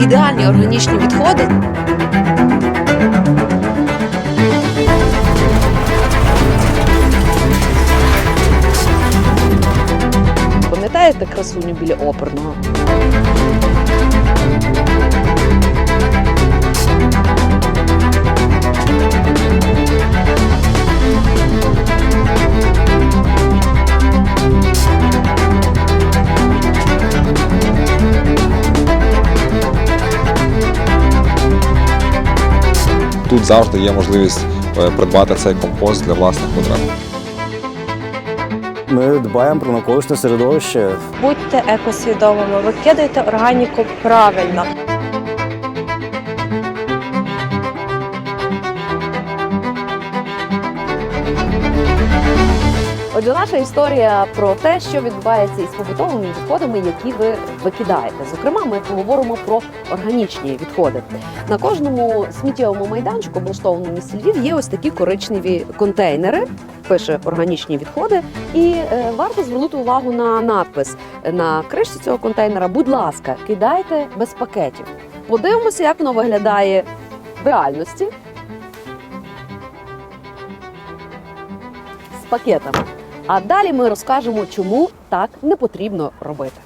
Ідеальні органічні відходи Пам'ятаєте красуню біля оперного? Тут завжди є можливість е, придбати цей компост для власних потреб. Ми дбаємо про навколишнє середовище. Будьте екосвідомими, викидайте органіку правильно. Отже, наша історія про те, що відбувається із побутовими відходами, які ви викидаєте. Зокрема, ми поговоримо про органічні відходи. На кожному сміттєвому майданчику, облаштованому місті Львів, є ось такі коричневі контейнери. Пише органічні відходи, і е, варто звернути увагу на надпис на кришці цього контейнера. Будь ласка, кидайте без пакетів. Подивимося, як воно виглядає в реальності з пакетами. А далі ми розкажемо, чому так не потрібно робити.